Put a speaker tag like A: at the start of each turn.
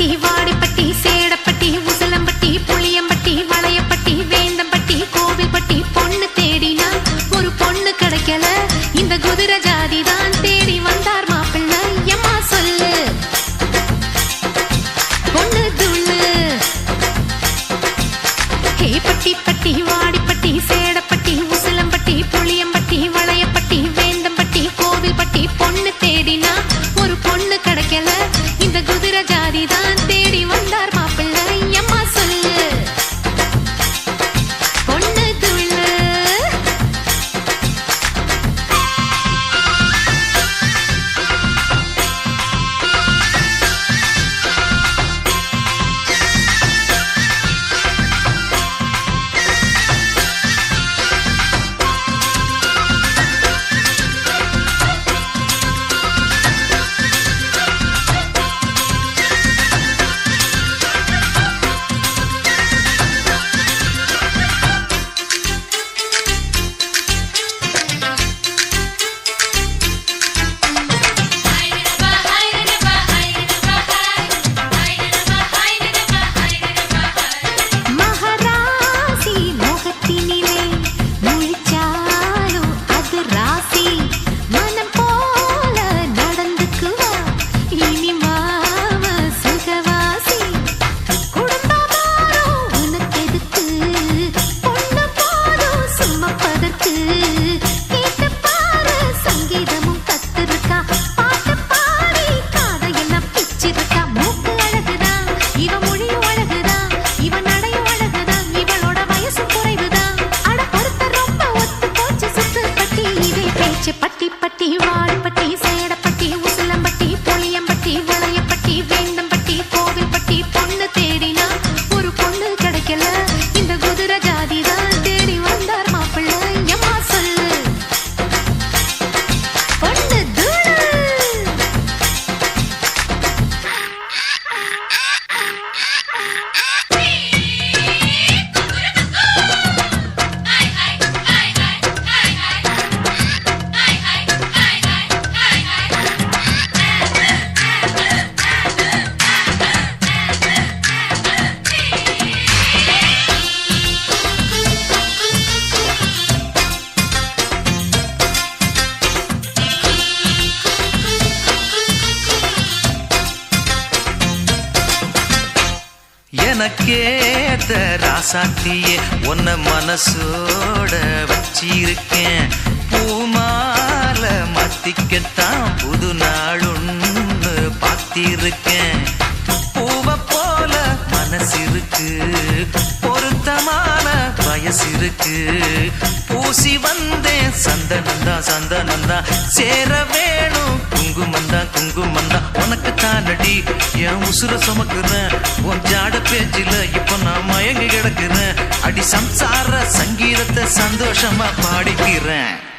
A: பட்டி வாடிப்பட்டி சேடப்பட்டி உசலம்பட்டி புளியம்பட்டி வளையப்பட்டி வேந்தம்பட்டி கோவில்பட்டி பொண்ணு தேடினா ஒரு பொண்ணு கிடைக்கல இந்த குதிரை ஜாதி தான் தேடி வந்தார் பட்டி பட்டி வாடிப்பட்டி சேடப்பட்டி உசலம்பட்டி புளியம்பட்டி வளையப்பட்டி வேந்தம்பட்டி கோவில்பட்டி பொண்ணு
B: எனக்கேத்த ராசாத்தியே உன்னை மனசோட வச்சிருக்கேன். பூமால மாத்திக்கத்தான் புது நாளும் மனசிருக்கு பூசி வந்தேன். சந்தனந்தா சந்தனந்தா. சேர வேணும். குங்குமந்தா குங்குமந்தா. உனக்கு தானடி. என் உசுர சுமக்குறேன். உன் ஜாட பேச்சில இப்ப நான் மயங்கி கிடக்குறேன். அடி சம்சார சங்கீதத்தை சந்தோஷமா பாடிக்கிறேன்.